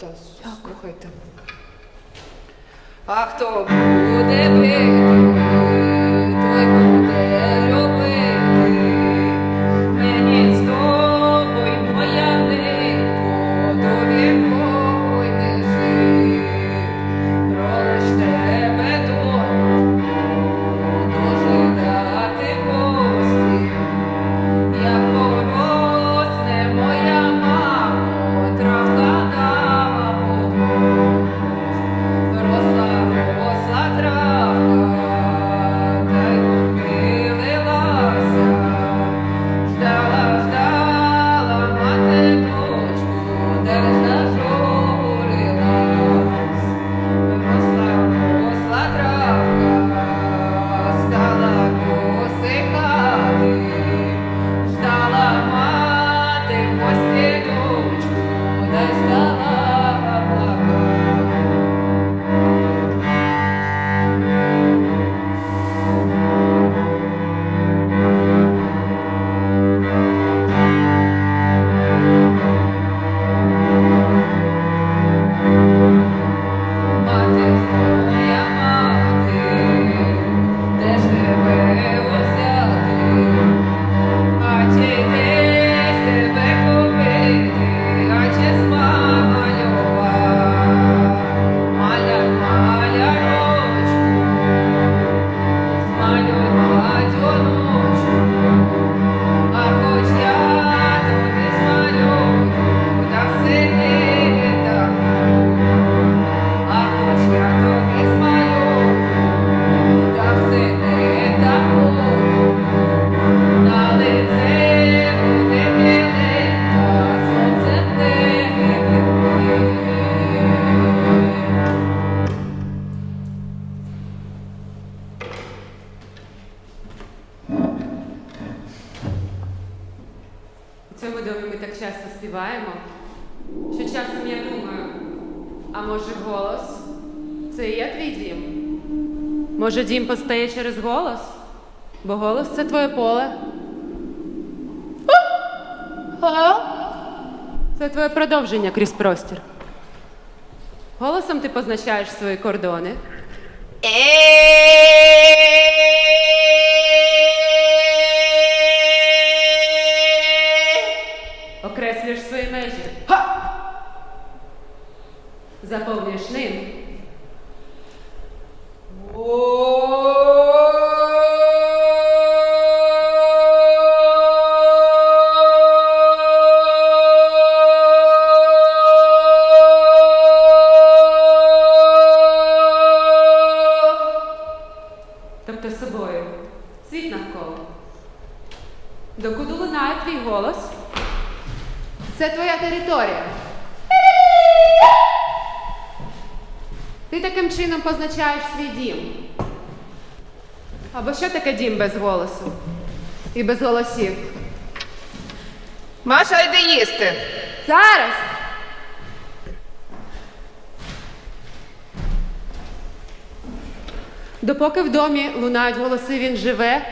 Та слухайте. А хто буде бити? Дім постає через голос? Бо голос це твоє поле. Це твоє продовження крізь простір. Голосом ти позначаєш свої кордони. Окреслюєш свої межі. Заповнюєш дім. Або що таке дім без голосу? І без голосів? Маша, йди їсти. Зараз! Допоки в домі лунають голоси, він живе,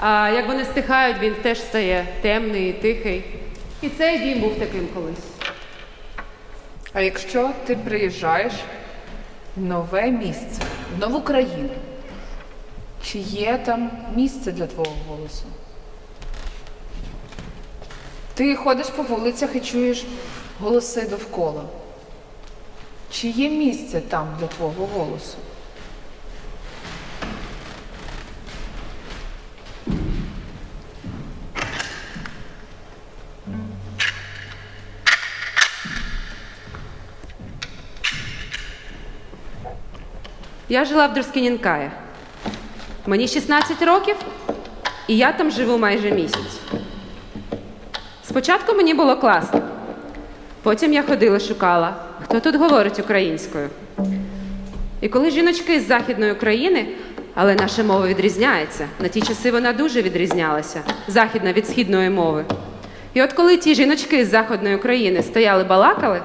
а як вони стихають, він теж стає темний і тихий. І цей дім був таким колись. А якщо ти приїжджаєш в нове місце, нову країну, чи є там місце для твого голосу? Ти ходиш по вулицях і чуєш голоси довкола. Чи є місце там для твого голосу? Я жила в Друскінінкаї. Мені 16 років, і я там живу майже місяць. Спочатку мені було класно. Потім я ходила, шукала, хто тут говорить українською. І коли жіночки з Західної України, але наша мова відрізняється, на ті часи вона дуже відрізнялася, західна від східної мови. І от коли ті жіночки з Західної України стояли балакали,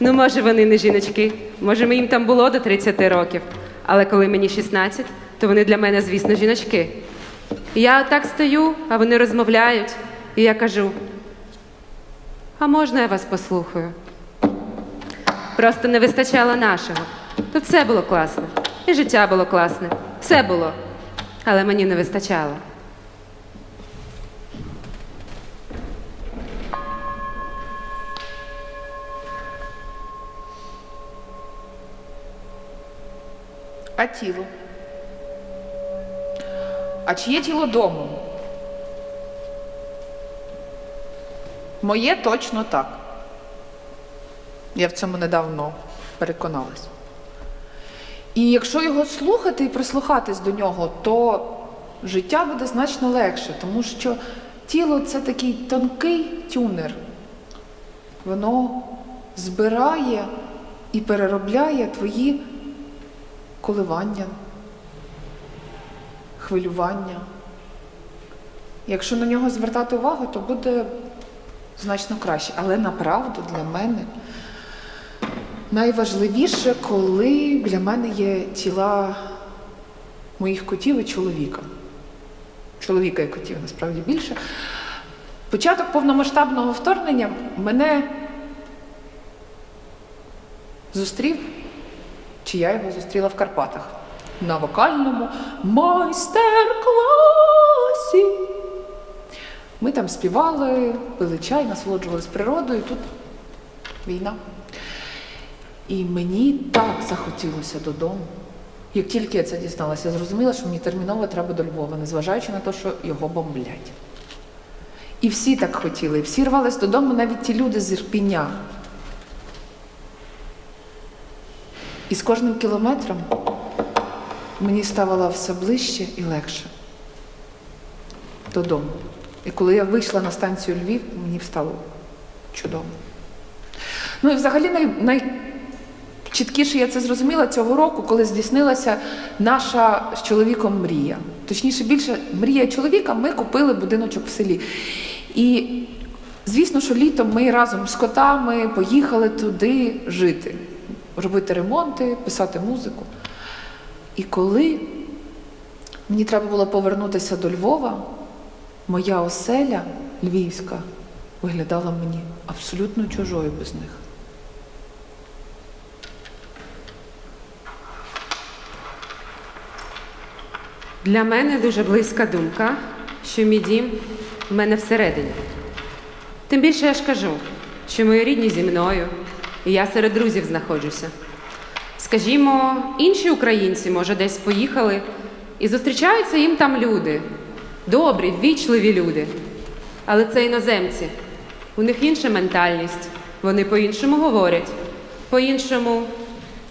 ну може вони не жіночки, може їм там було до 30 років, але коли мені 16, то вони для мене, звісно, жіночки. І я так стою, а вони розмовляють, і я кажу: а можна я вас послухаю? Просто не вистачало нашого. Тут все було класно, і життя було класне, все було, але мені не вистачало. А тіло? А чиє тіло дому? Моє точно так. Я в цьому недавно переконалась. І якщо його слухати і прислухатись до нього, то життя буде значно легше, тому що тіло це такий тонкий тюнер. Воно збирає і переробляє твої коливання, хвилювання. Якщо на нього звертати увагу, то буде значно краще. Але направду для мене найважливіше, коли для мене є тіла моїх котів і чоловіка. Чоловіка і котів насправді більше. Початок повномасштабного вторгнення мене зустрів чи я його зустріла в Карпатах на вокальному майстер-класі. Ми там співали, пили чай, насолоджувалися природою. Тут війна. І мені так захотілося додому. Як тільки я це дізналася, я зрозуміла, що мені терміново треба до Львова, незважаючи на те, що його бомблять. І всі так хотіли, всі рвались додому, навіть ті люди з Ірпіня. І з кожним кілометром мені ставало все ближче і легше додому. І коли я вийшла на станцію Львів, мені стало чудово. Ну і взагалі най, найчіткіше я це зрозуміла цього року, коли здійснилася наша з чоловіком мрія. Точніше, більше мрія чоловіка, ми купили будиночок в селі. І Звісно, що літом ми разом з котами поїхали туди жити, робити ремонти, писати музику. І коли мені треба було повернутися до Львова, моя оселя львівська виглядала мені абсолютно чужою без них. Для мене дуже близька думка, що мій дім в мене всередині. Тим більше я ж кажу, що мої рідні зі мною, і я серед друзів знаходжуся. Скажімо, інші українці, може, десь поїхали, і зустрічаються їм там люди, добрі, ввічливі люди. Але це іноземці. У них інша ментальність, вони по-іншому говорять, по-іншому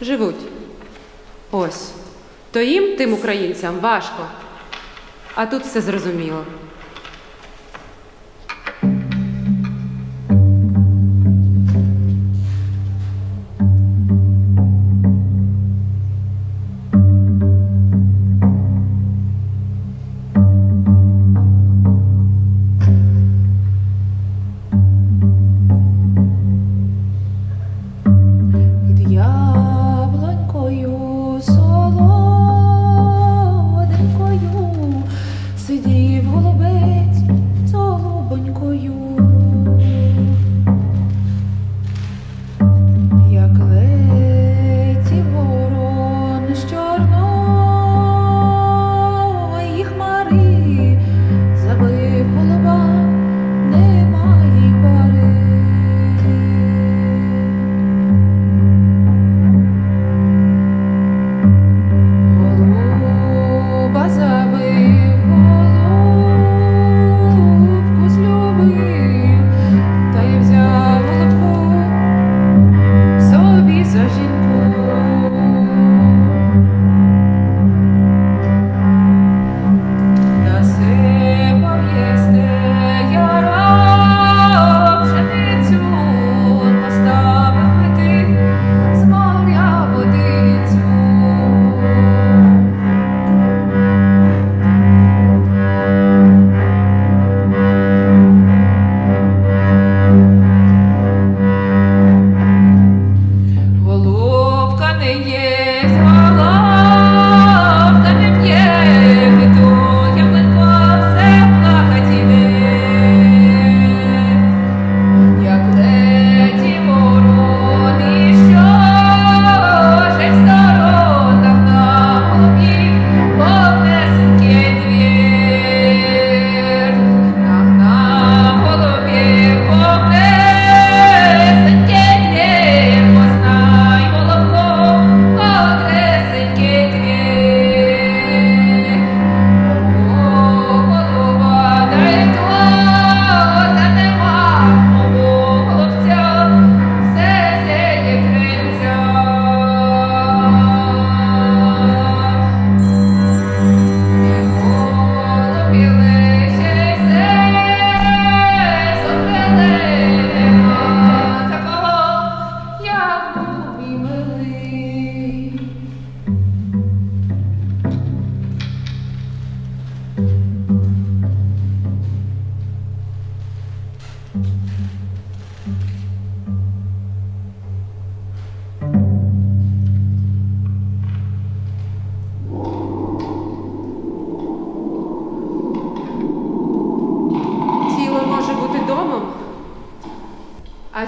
живуть. Ось. То їм, тим українцям, важко. А тут все зрозуміло.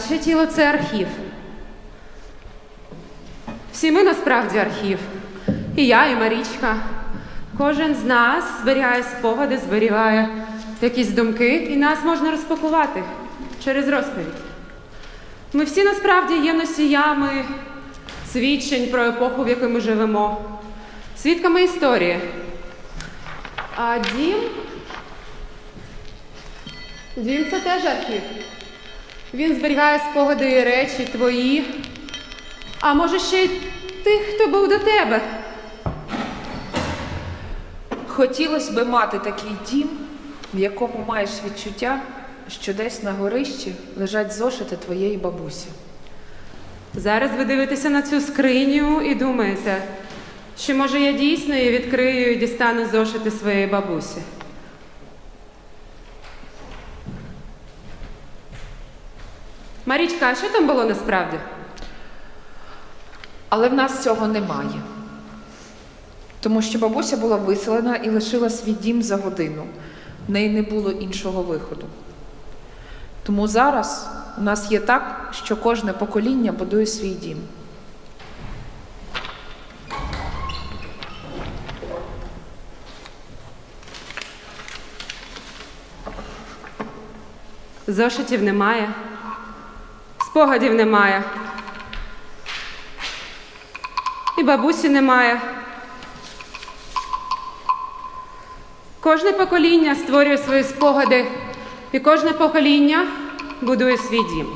А ще тіло це архів. Всі ми насправді архів. І я, і Марічка. Кожен з нас зберігає спогади, зберігає якісь думки, і нас можна розпакувати через розповідь. Ми всі насправді є носіями свідчень про епоху, в якій ми живемо, свідками історії. А дім Дім це теж архів. Він зберігає спогади і речі твої. А може ще й тих, хто був до тебе. Хотілося би мати такий дім, в якому маєш відчуття, що десь на горищі лежать зошити твоєї бабусі. Зараз ви дивитеся на цю скриню і думаєте, що може я дійсно її відкрию і дістану зошити своєї бабусі. Марічка, а що там було насправді? Але в нас цього немає. Тому що бабуся була виселена і лишила свій дім за годину. В неї не було іншого виходу. Тому зараз у нас є так, що кожне покоління будує свій дім. Зошитів немає, спогадів немає. І бабусі немає. Кожне покоління створює свої спогади, і кожне покоління будує свій дім.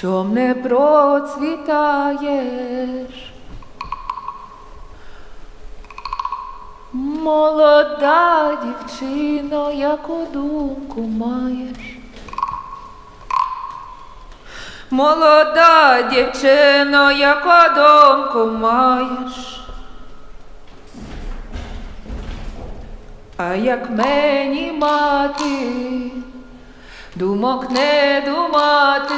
Чом не процвітаєш? Молода дівчино, яку думку маєш? Молода дівчино, яку думку маєш? А як мені мати, думок не думати,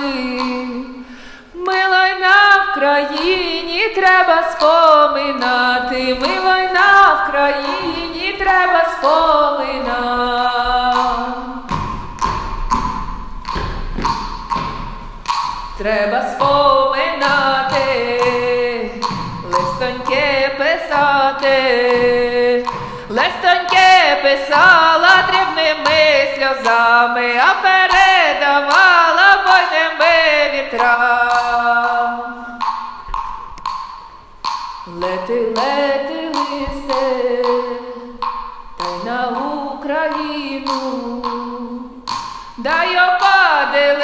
милой на Вкраїні треба споминати, милой на Вкраїні треба споминати. Треба споминати, листоньке писати, листоньке писала дрібними сльозами, а передавала бойними вітрам. Лети, лети, листе, та й на Україну. Дай опади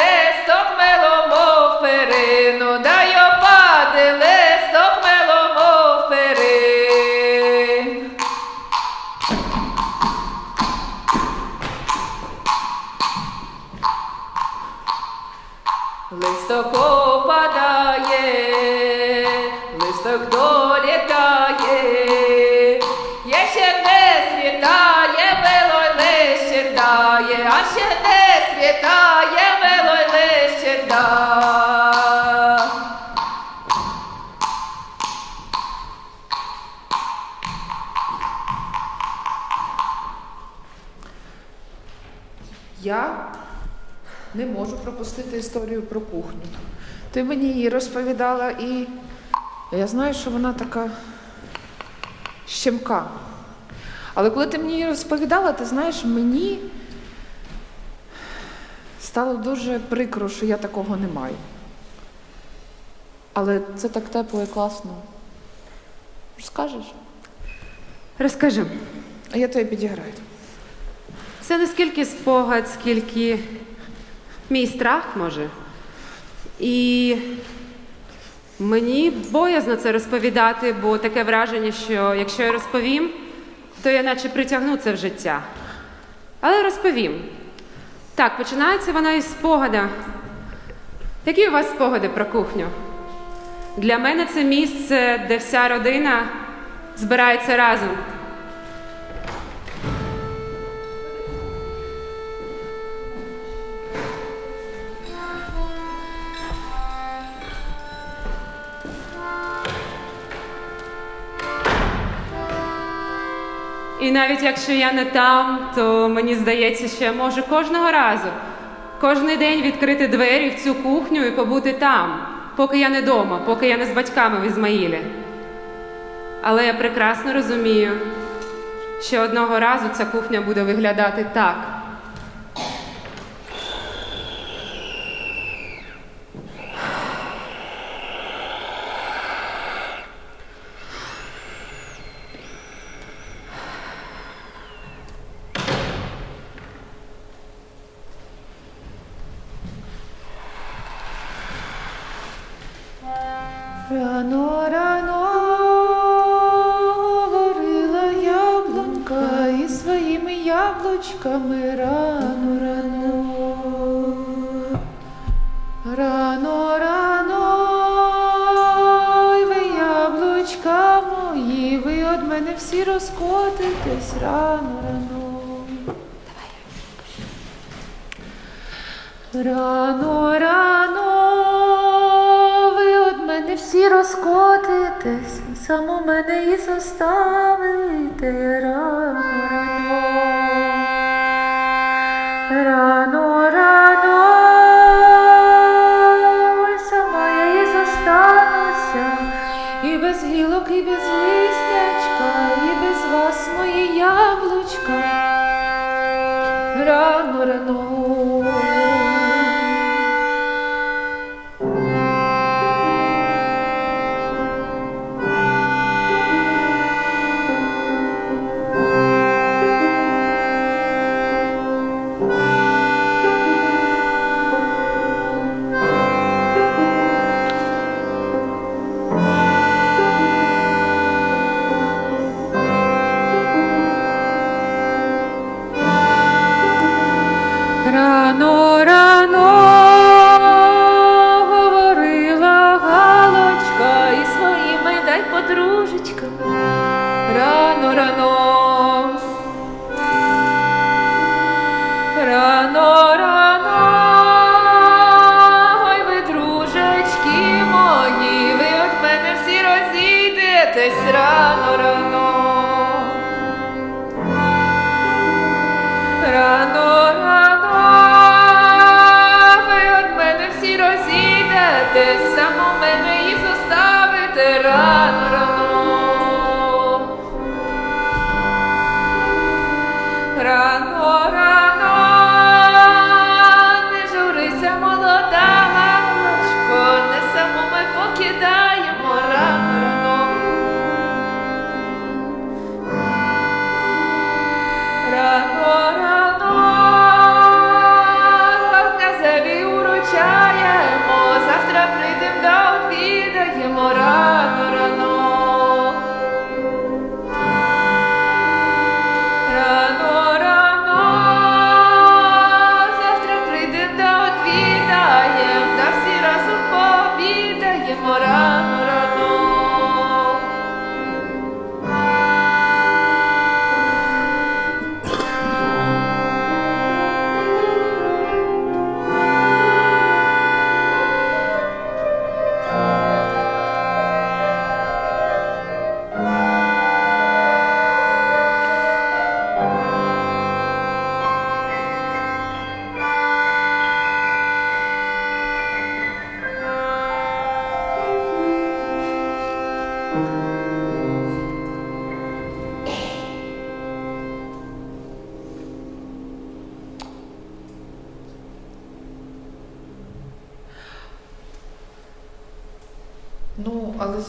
Я не можу пропустити історію про кухню. Ти мені її розповідала, і я знаю, що вона така щемка. Але коли ти мені її розповідала, ти знаєш, мені стало дуже прикро, що я такого не маю. Але це так тепло і класно. Розкажеш? Розкажи, А я тобі підіграю. це не скільки спогад, скільки мій страх може. І мені боязно це розповідати, бо таке враження, що якщо я розповім, то я наче притягну це в життя. Але розповім. Так, починається вона із спогада. Які у вас спогади про кухню? Для мене це місце, де вся родина збирається разом. І навіть якщо я не там, то мені здається, що я можу кожного разу, кожний день відкрити двері в цю кухню і побути там, поки я не вдома, поки я не з батьками в Ізмаїлі. Але я прекрасно розумію, що одного разу ця кухня буде виглядати так. Розкотитесь рано, рано. Рано, рано, ви од мене всі розкотитесь, саму мене і заставите рано.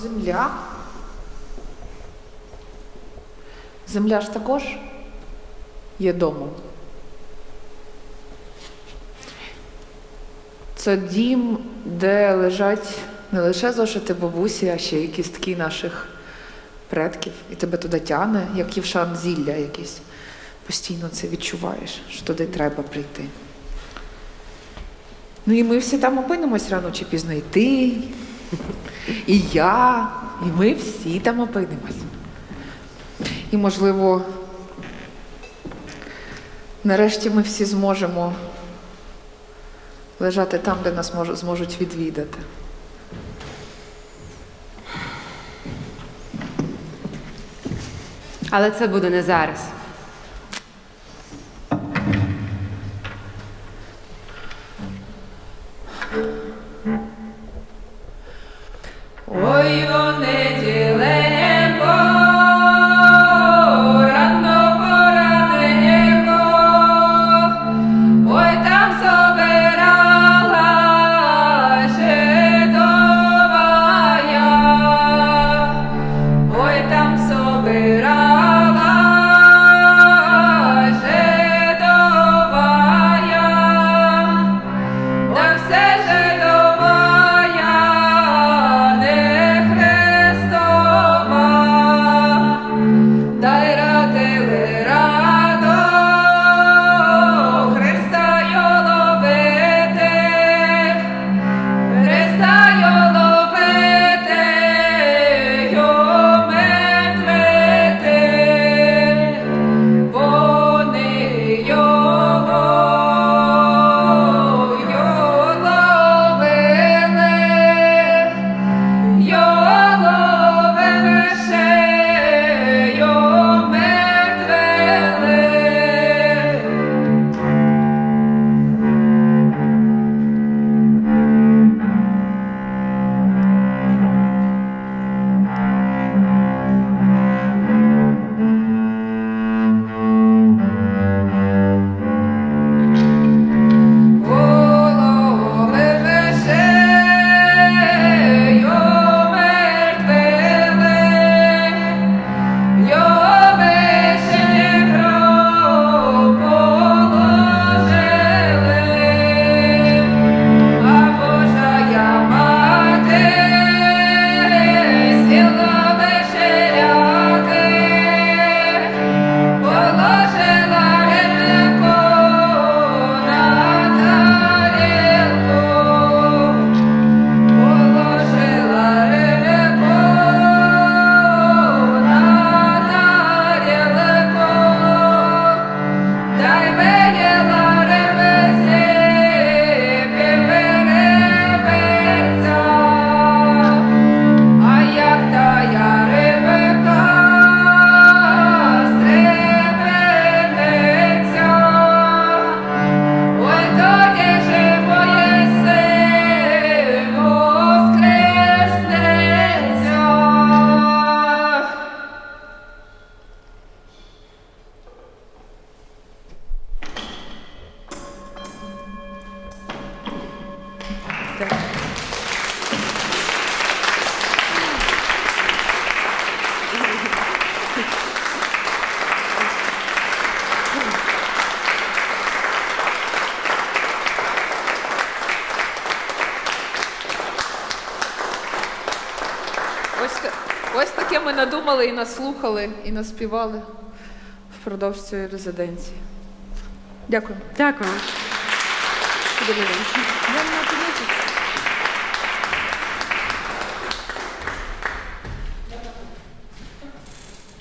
Земля. Земля ж також є домом. Це дім, де лежать не лише зошити бабусі, а ще й кістки наших предків. І тебе туди тягне, як євшан зілля якийсь. Постійно це відчуваєш, що туди треба прийти. Ну і ми всі там опинимось рано чи пізно. І ти, і я, і ми всі там опинимось. І, можливо, нарешті ми всі зможемо лежати там, де нас зможуть відвідати. Але це буде не зараз. Ой, о ми і нас слухали, і наспівали впродовж цієї резиденції. Дякую. Дякую.